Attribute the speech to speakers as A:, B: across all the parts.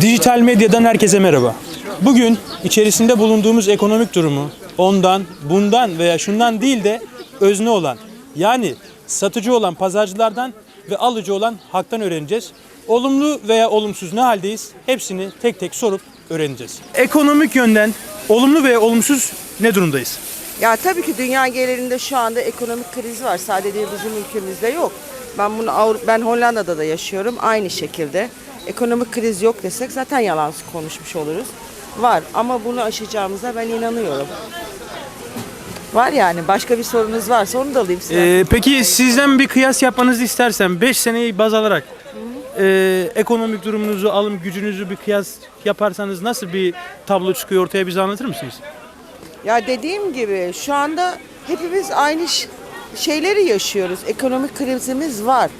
A: Dijital medyadan herkese merhaba. Bugün içerisinde bulunduğumuz ekonomik durumu ondan, bundan veya şundan değil de özne olan yani satıcı olan pazarcılardan ve alıcı olan halktan öğreneceğiz. Olumlu veya olumsuz ne haldeyiz? Hepsini tek tek sorup öğreneceğiz. Ekonomik yönden olumlu veya olumsuz ne durumdayız?
B: Ya tabii ki dünya genelinde şu anda ekonomik kriz var. Sadece bizim ülkemizde yok. Ben bunu Avru- ben Hollanda'da da yaşıyorum aynı şekilde. Ekonomik kriz yok desek zaten yalan konuşmuş oluruz. Var ama bunu aşacağımıza ben inanıyorum. Var yani. Başka bir sorunuz varsa onu da alayım size.
A: Ee, peki sizden bir kıyas yapmanızı istersem 5 seneyi baz alarak e, ekonomik durumunuzu, alım gücünüzü bir kıyas yaparsanız nasıl bir tablo çıkıyor ortaya bize anlatır mısınız?
B: Ya dediğim gibi şu anda hepimiz aynı şeyleri yaşıyoruz. Ekonomik krizimiz var.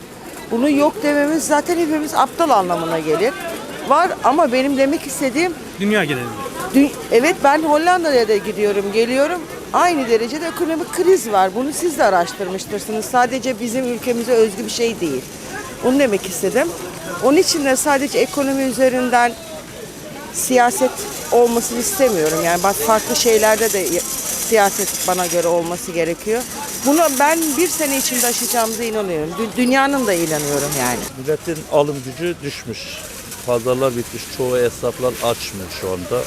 B: Bunu yok dememiz zaten hepimiz aptal anlamına gelir. Var ama benim demek istediğim
A: Dünya genelinde.
B: Dü- Evet ben Hollanda'ya da gidiyorum, geliyorum. Aynı derecede ekonomik kriz var. Bunu siz de araştırmıştırsınız. Sadece bizim ülkemize özgü bir şey değil. Onu demek istedim. Onun için de sadece ekonomi üzerinden siyaset olmasını istemiyorum. Yani bak farklı şeylerde de ya- siyaset bana göre olması gerekiyor. Bunu ben bir sene içinde aşacağımıza inanıyorum. Dü- Dünyanın da inanıyorum yani.
C: Milletin alım gücü düşmüş. Pazarlar bitmiş. Çoğu esnaflar açmıyor şu anda.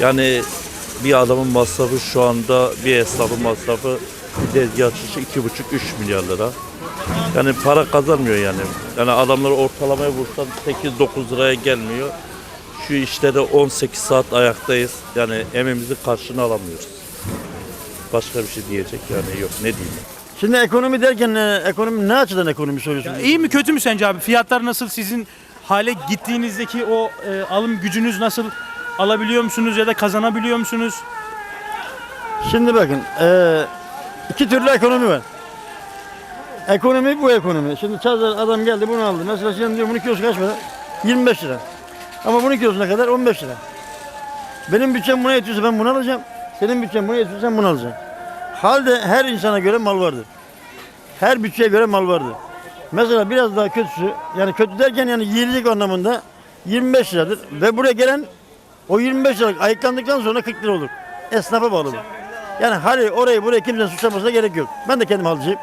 C: Yani bir adamın masrafı şu anda bir esnafın masrafı bir tezgah açışı iki buçuk üç milyar lira. Yani para kazanmıyor yani. Yani adamları ortalamaya vursan 8-9 liraya gelmiyor. Şu işte de 18 saat ayaktayız. Yani emeğimizi karşına alamıyoruz. Başka bir şey diyecek yani yok. Ne diyeyim?
D: Şimdi ekonomi derken e, ekonomi ne açıdan ekonomi soruyorsun?
A: İyi mi kötü mü sence abi? Fiyatlar nasıl sizin hale gittiğinizdeki o e, alım gücünüz nasıl? Alabiliyor musunuz ya da kazanabiliyor musunuz?
D: Şimdi bakın e, iki türlü ekonomi var. Ekonomi bu ekonomi. Şimdi çağda adam geldi bunu aldı. Mesela şimdi diyor bunun kilosu kaç para? 25 lira. Ama bunun kilosu ne kadar? 15 lira. Benim bütçem buna yetiyorsa ben bunu alacağım. Senin bütçen buna yetiyorsa sen bunu alacaksın. Halde her insana göre mal vardır. Her bütçeye göre mal vardır. Mesela biraz daha kötüsü, yani kötü derken yani yiyecek anlamında 25 liradır. Ve buraya gelen o 25 liralık ayıklandıktan sonra 40 lira olur. Esnafa bağlı. Yani hani orayı burayı kimsenin suçlamasına gerek yok. Ben de kendim halıcıyım.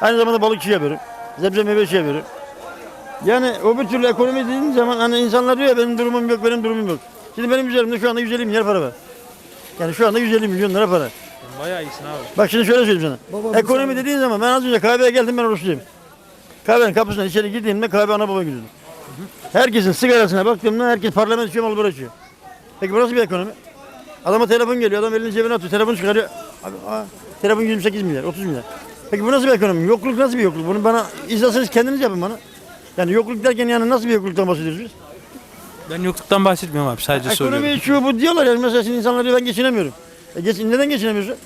D: Aynı zamanda balıkçı yapıyorum. Zebze meyve işi yapıyorum. Yani o bir türlü ekonomi dediğin zaman hani insanlar diyor ya benim durumum yok, benim durumum yok. Şimdi benim üzerimde şu anda 150 milyar para var. Yani şu anda 150 milyon lira para.
A: Bayağı iyisin abi.
D: Bak şimdi şöyle söyleyeyim sana. Ekonomi dediğin zaman ben az önce kahveye geldim ben oruçluyum. Kahvenin kapısından içeri girdiğimde kahve ana baba gidiyordum. Herkesin sigarasına baktığımda herkes parlamento içiyor mal açıyor. Peki bu nasıl bir ekonomi? Adama telefon geliyor adam elini cebine atıyor telefon çıkarıyor. Abi, aa, telefon 28 milyar 30 milyar. Peki bu nasıl bir ekonomi? Yokluk nasıl bir yokluk? Bunu bana izlerseniz kendiniz yapın bana. Yani yokluk derken yani nasıl bir yokluktan bahsediyoruz biz?
A: Ben yokluktan bahsetmiyorum abi sadece soruyorum.
D: Ekonomi şu bu diyorlar ya mesela şimdi insanlar diyor ben geçinemiyorum. E geç, neden geçinemiyorsun?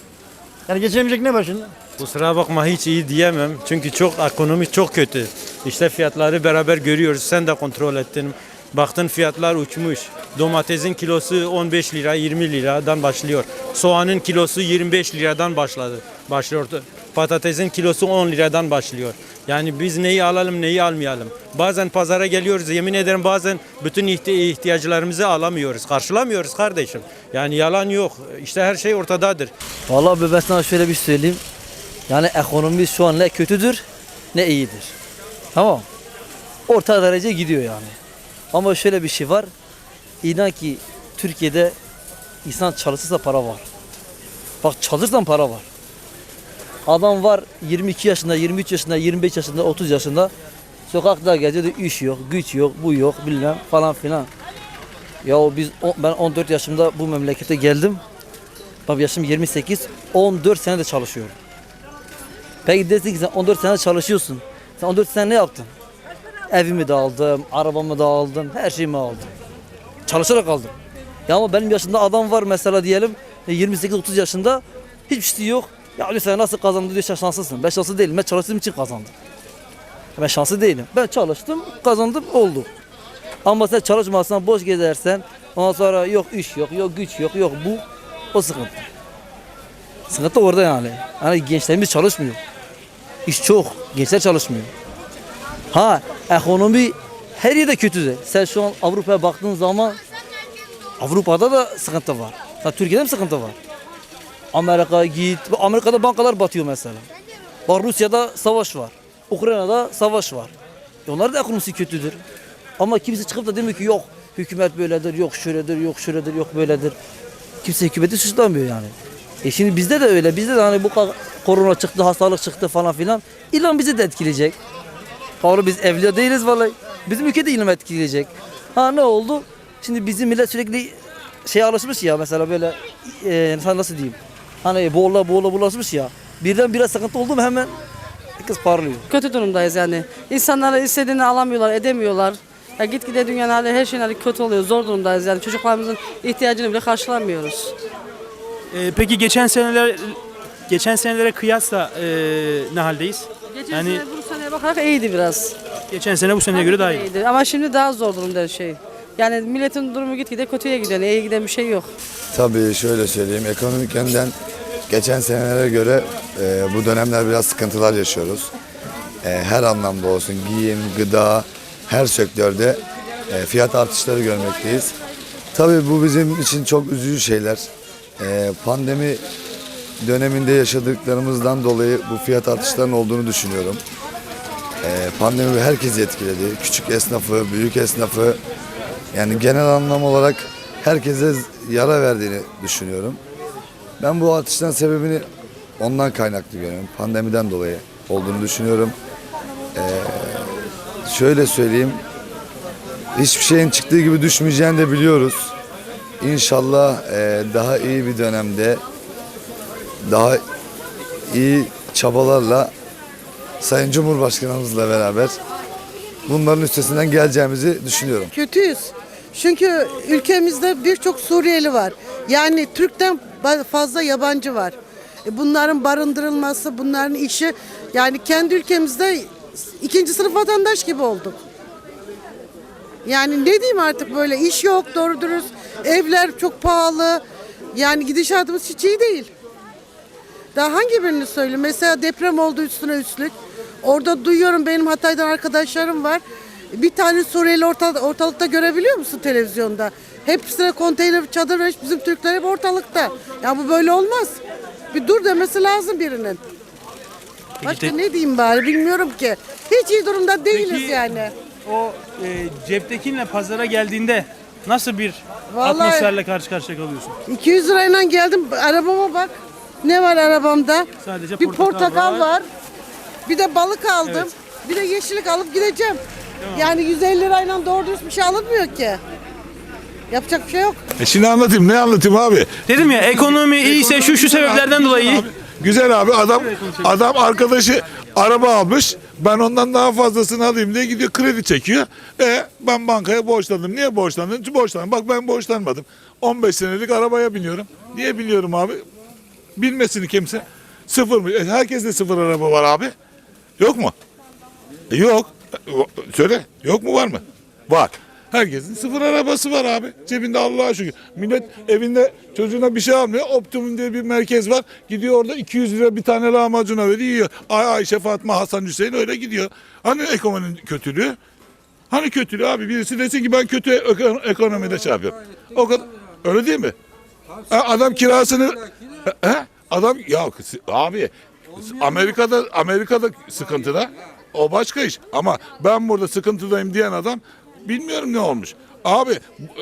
D: Yani geçinemeyecek ne var şimdi?
E: Kusura bakma hiç iyi diyemem. Çünkü çok ekonomi çok kötü. İşte fiyatları beraber görüyoruz. Sen de kontrol ettin. Baktın fiyatlar uçmuş. Domatesin kilosu 15 lira 20 liradan başlıyor. Soğanın kilosu 25 liradan başladı. Başlıyor. Patatesin kilosu 10 liradan başlıyor. Yani biz neyi alalım neyi almayalım. Bazen pazara geliyoruz yemin ederim bazen bütün ihti- ihtiyaçlarımızı alamıyoruz. Karşılamıyoruz kardeşim. Yani yalan yok. İşte her şey ortadadır.
F: Vallahi be ben şöyle bir söyleyeyim. Yani ekonomi şu an ne kötüdür ne iyidir. Tamam. Orta derece gidiyor yani. Ama şöyle bir şey var. İnan ki Türkiye'de insan çalışırsa para var. Bak çalışırsan para var. Adam var 22 yaşında, 23 yaşında, 25 yaşında, 30 yaşında. Sokakta geziyor iş yok, güç yok, bu yok bilmem falan filan. Ya biz ben 14 yaşımda bu memlekete geldim. Bak yaşım 28, 14 sene de çalışıyorum. Peki desin ki sen 14 sene çalışıyorsun. Sen 14 sene ne yaptın? Evimi de aldım, arabamı da aldım, her şeyimi aldım. Çalışarak aldım. Ya ama benim yaşımda adam var mesela diyelim 28-30 yaşında hiçbir şey yok. Ya Ali sen nasıl kazandın diyor sen şanslısın. Ben şanslı değilim. Ben çalıştığım için kazandım. Ben şanslı değilim. Ben çalıştım, kazandım, oldu. Ama sen çalışmazsan, boş gezersen, ondan sonra yok iş yok, yok güç yok, yok bu, o sıkıntı. Sıkıntı orada yani. Hani gençlerimiz çalışmıyor. İş çok, gençler çalışmıyor. Ha, ekonomi Her yerde kötüdür. Sen şu an Avrupa'ya baktığın zaman Avrupa'da da sıkıntı var. Ha, Türkiye'de mi sıkıntı var? Amerika'ya git. Amerika'da bankalar batıyor mesela. Bak Rusya'da savaş var. Ukrayna'da savaş var. E onların da ekonomisi kötüdür. Ama kimse çıkıp da demiyor ki yok hükümet böyledir, yok şöyledir, yok şöyledir, yok böyledir. Kimse hükümeti suçlamıyor yani. E şimdi bizde de öyle. Bizde de hani bu korona çıktı, hastalık çıktı falan filan. İlan bizi de etkileyecek. Doğru biz evliya değiliz vallahi. Bizim ülke de ilan etkileyecek. Ha ne oldu? Şimdi bizim millet sürekli şeye alışmış ya mesela böyle e, nasıl diyeyim? Hani boğula boğula bulaşmış ya. Birden bire sıkıntı oldu mu hemen herkes parlıyor.
G: Kötü durumdayız yani. İnsanlara istediğini alamıyorlar, edemiyorlar. Ya gitgide dünyanın hali, her şeyin hali kötü oluyor. Zor durumdayız yani. Çocuklarımızın ihtiyacını bile karşılamıyoruz.
A: Ee, peki geçen seneler geçen senelere kıyasla e, ne haldeyiz?
G: Geçen
A: Yani-
G: sene bu seneye bakarak iyiydi biraz.
A: Geçen sene bu seneye göre daha iyi.
G: İyiydi. Ama şimdi daha zor durumda her şey. Yani milletin durumu gitgide kötüye gidiyor. İyiye giden bir şey yok.
H: Tabii şöyle söyleyeyim. Ekonomik yönden geçen senelere göre e, bu dönemler biraz sıkıntılar yaşıyoruz. E, her anlamda olsun giyim, gıda, her sektörde e, fiyat artışları görmekteyiz. Tabii bu bizim için çok üzücü şeyler. E, pandemi döneminde yaşadıklarımızdan dolayı bu fiyat artışlarının olduğunu düşünüyorum. E, pandemi herkesi etkiledi. Küçük esnafı, büyük esnafı, yani genel anlam olarak herkese yara verdiğini düşünüyorum. Ben bu artıştan sebebini ondan kaynaklı görüyorum. Pandemiden dolayı olduğunu düşünüyorum. Ee, şöyle söyleyeyim. Hiçbir şeyin çıktığı gibi düşmeyeceğini de biliyoruz. İnşallah e, daha iyi bir dönemde daha iyi çabalarla Sayın Cumhurbaşkanımızla beraber bunların üstesinden geleceğimizi düşünüyorum.
I: Kötüyüz. Çünkü ülkemizde birçok Suriyeli var. Yani Türk'ten fazla yabancı var. E, Bunların barındırılması, bunların işi yani kendi ülkemizde ikinci sınıf vatandaş gibi olduk. Yani ne diyeyim artık böyle iş yok doğru dürüst. Evler çok pahalı. Yani gidişatımız hiç iyi değil. Daha hangi birini söyleyeyim? Mesela deprem oldu üstüne üstlük. Orada duyuyorum benim Hatay'dan arkadaşlarım var. Bir tane Suriyeli orta, ortalıkta görebiliyor musun televizyonda? Hepsine konteyner çadır ve bizim Türkler hep ortalıkta. Ya bu böyle olmaz. Bir dur demesi lazım birinin. Başka
A: te-
I: ne diyeyim bari bilmiyorum ki. Hiç iyi durumda değiliz
A: Peki,
I: yani.
A: O e, ceptekinle pazara geldiğinde nasıl bir
I: Vallahi-
A: atmosferle karşı karşıya kalıyorsun?
I: 200 lirayla geldim arabama bak. Ne var arabamda?
A: Sadece
I: bir
A: portakal
I: portakal,
A: var.
I: var. Bir de balık aldım. Bir de yeşillik alıp gideceğim. Yani 150 lirayla doğru dürüst bir şey alınmıyor ki. Yapacak bir şey yok.
J: E şimdi anlatayım ne anlatayım abi?
A: Dedim ya ekonomi iyiyse şu şu sebeplerden dolayı iyi.
J: Abi, güzel abi adam adam arkadaşı araba almış. Ben ondan daha fazlasını alayım diye gidiyor kredi çekiyor. E ben bankaya borçlandım. Niye borçlandın? Çünkü Borçlandım. Bak ben borçlanmadım. 15 senelik arabaya biniyorum. Niye biniyorum abi? Bilmesini kimse. Sıfır mı? E, herkeste sıfır araba var abi. Yok mu? E, yok. E, Söyle. Yok mu var mı? Var. Herkesin sıfır arabası var abi. Cebinde Allah'a şükür. Millet evinde çocuğuna bir şey almıyor. Optimum diye bir merkez var. Gidiyor orada 200 lira bir tane lahmacuna veriyor. Ay Ayşe Fatma Hasan Hüseyin öyle gidiyor. Hani ekonominin kötülüğü? Hani kötülüğü abi? Birisi desin ki ben kötü eko- ekonomide şey yapıyorum. O kadar. Öyle değil mi? Adam kirasını He? adam ya abi Amerika'da Amerika'da sıkıntıda o başka iş ama ben burada sıkıntıdayım diyen adam bilmiyorum ne olmuş. Abi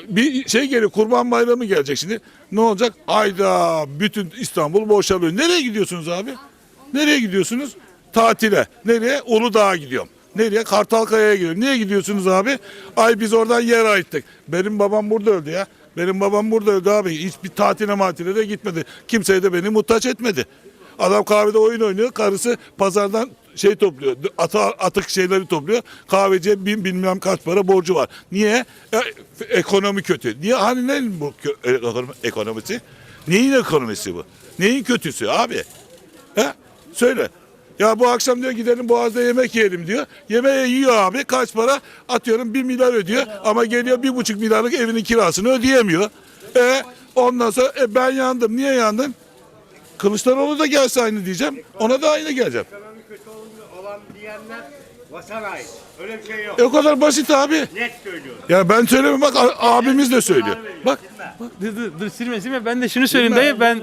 J: bir şey geliyor Kurban Bayramı gelecek şimdi. Ne olacak? Ayda bütün İstanbul boşalıyor. Nereye gidiyorsunuz abi? Nereye gidiyorsunuz? Tatile. Nereye? Uludağ'a gidiyorum. Nereye? Kartalkaya'ya gidiyorum. Niye gidiyorsunuz abi? Ay biz oradan yer ayırttık. Benim babam burada öldü ya. Benim babam burada öldü abi. Hiçbir tatile matile de gitmedi. Kimseye de beni muhtaç etmedi. Adam kahvede oyun oynuyor. Karısı pazardan şey topluyor. Ata, atık şeyleri topluyor. Kahveciye bin bilmem kaç para borcu var. Niye? E, ekonomi kötü. Niye? Hani ne bu ekonomi- ekonomisi? Neyin ekonomisi bu? Neyin kötüsü abi? He? Söyle. Ya bu akşam diyor gidelim Boğaz'da yemek yiyelim diyor. Yemeği yiyor abi. Kaç para? Atıyorum bir milyar ödüyor. Ama geliyor bir buçuk milyarlık evinin kirasını ödeyemiyor. E ondan sonra e, ben yandım. Niye yandın? Kılıçdaroğlu da gelse aynı diyeceğim. Ona da aynı geleceğim.
K: Vatan ait. Öyle bir şey yok.
J: E o kadar basit abi.
K: Net söylüyorum.
J: Ya ben söylemiyorum bak a- abimiz de söylüyor. Bak
A: Dur, dur, dur silme silme. Ben de şunu söyleyeyim dayı. Ben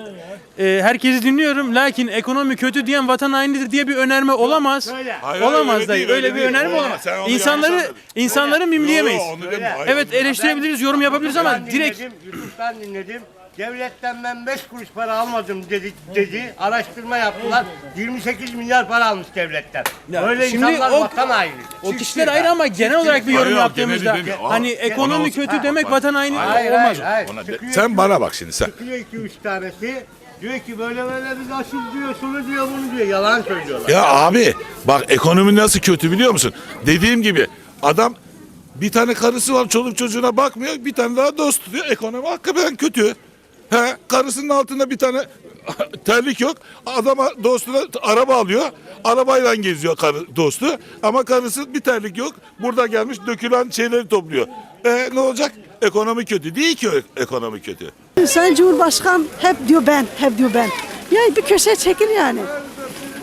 A: e, herkesi dinliyorum. Lakin ekonomi kötü diyen vatan hainidir diye bir önerme olamaz.
K: Söyle.
J: Hayır,
A: olamaz
J: öyle
A: dayı.
J: değil,
A: öyle,
J: öyle
A: bir
J: değil.
A: önerme
J: Olamaz.
A: olamaz.
J: Sen onu yanlış
A: İnsanları
J: anladın.
A: insanları mimleyemeyiz.
J: Yo, onu deme. Hayır.
A: Evet eleştirebiliriz, yorum yapabiliriz ama
K: Ben
A: direkt
K: dinledim, YouTube'dan dinledim. Devletten ben 5 kuruş para almadım dedi, dedi. Araştırma yaptılar. 28 milyar para almış devletten.
A: Ya
K: Böyle
A: şimdi
K: insanlar
A: o-
K: vatan haini.
A: o kişiler ayrı ama genel olarak bir yorum
J: Hayır,
A: yaptığımızda
J: geneli demiyor. Aa,
A: hani ekonomi
J: olsun.
A: kötü
J: Ha,
A: demek
J: bak.
A: vatan haini
K: Hayır,
A: olmaz.
K: hayır, hayır.
J: Ona de-
K: Çıkıyor
J: sen
K: iki-
J: bana bak şimdi sen.
K: Çıkıyor 2-3 tanesi. Diyor ki böyle böyle biz aşıl diyor, şunu diyor, bunu diyor. Yalan söylüyorlar.
J: Ya abi bak ekonomi nasıl kötü biliyor musun? Dediğim gibi adam bir tane karısı var çoluk çocuğuna bakmıyor bir tane daha dost tutuyor ekonomi hakikaten kötü. He, karısının altında bir tane terlik yok. Adama dostuna araba alıyor. Arabayla geziyor karı, dostu. Ama karısı bir terlik yok. Burada gelmiş dökülen şeyleri topluyor. E, ne olacak? Ekonomi kötü. Değil ki ekonomi kötü.
L: Sayın Cumhurbaşkan hep diyor ben, hep diyor ben. Yani bir köşeye çekil yani.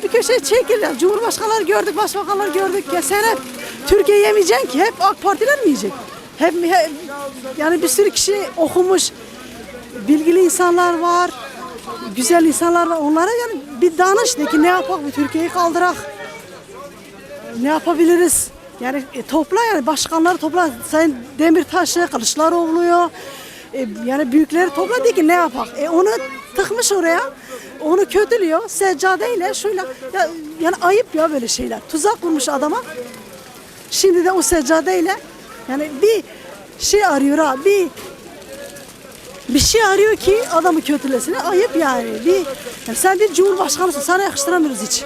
L: Bir köşeye çekil. Yani Cumhurbaşkanlar gördük, başbakanlar gördük. Ya sen hep Türkiye yemeyeceksin ki. Hep AK Partiler mi yiyecek? Hep, hep yani bir sürü kişi okumuş, bilgili insanlar var, güzel insanlar var. Onlara yani bir danış de ki ne yapak, bir Türkiye'yi kaldırak. Ne yapabiliriz? Yani e, topla yani başkanları topla. Sayın Demirtaş'ı, Kılıçdaroğlu'yu, e, yani büyükleri topla de ki ne yapak? E, onu tıkmış oraya. Onu kötülüyor. Seccadeyle şöyle ya, yani ayıp ya böyle şeyler. Tuzak kurmuş adama. Şimdi de o seccadeyle yani bir şey arıyor ha bir bir şey arıyor ki adamı kötülesin. Ayıp yani. Bir, yani sen bir cumhurbaşkanısın. Sana yakıştıramıyoruz hiç.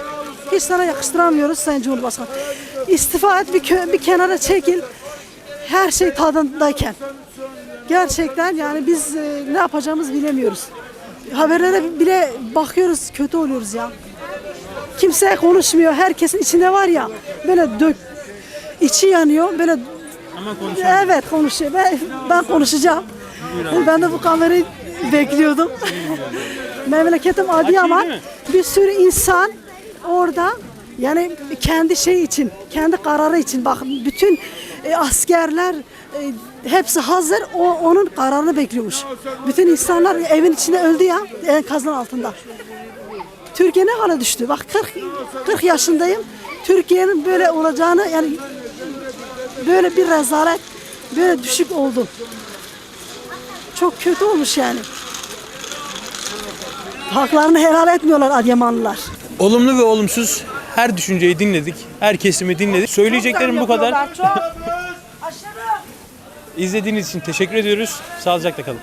L: Hiç sana yakıştıramıyoruz Sayın Cumhurbaşkanı. İstifa et bir, kö- bir kenara çekil. Her şey tadındayken. Gerçekten yani biz e, ne yapacağımızı bilemiyoruz. Haberlere bile bakıyoruz kötü oluyoruz ya. Kimse konuşmuyor. Herkesin içinde var ya böyle dök içi yanıyor. Böyle
A: Ama konuşalım.
L: Evet konuşuyor. Ben, ben konuşacağım. Ben de bu kamerayı bekliyordum. Memleketim Adıyaman. Bir sürü insan orada yani kendi şey için, kendi kararı için bak bütün e, askerler e, hepsi hazır. O onun kararını bekliyormuş. Bütün insanlar evin içinde öldü ya enkazın altında. Türkiye ne hale düştü? Bak 40 40 yaşındayım. Türkiye'nin böyle olacağını yani böyle bir rezalet, böyle düşük oldu. Çok kötü olmuş yani. Haklarını helal etmiyorlar Adıyamanlılar.
A: Olumlu ve olumsuz her düşünceyi dinledik. Her kesimi dinledik. Söyleyeceklerim bu kadar. İzlediğiniz için teşekkür ediyoruz. Sağlıcakla kalın.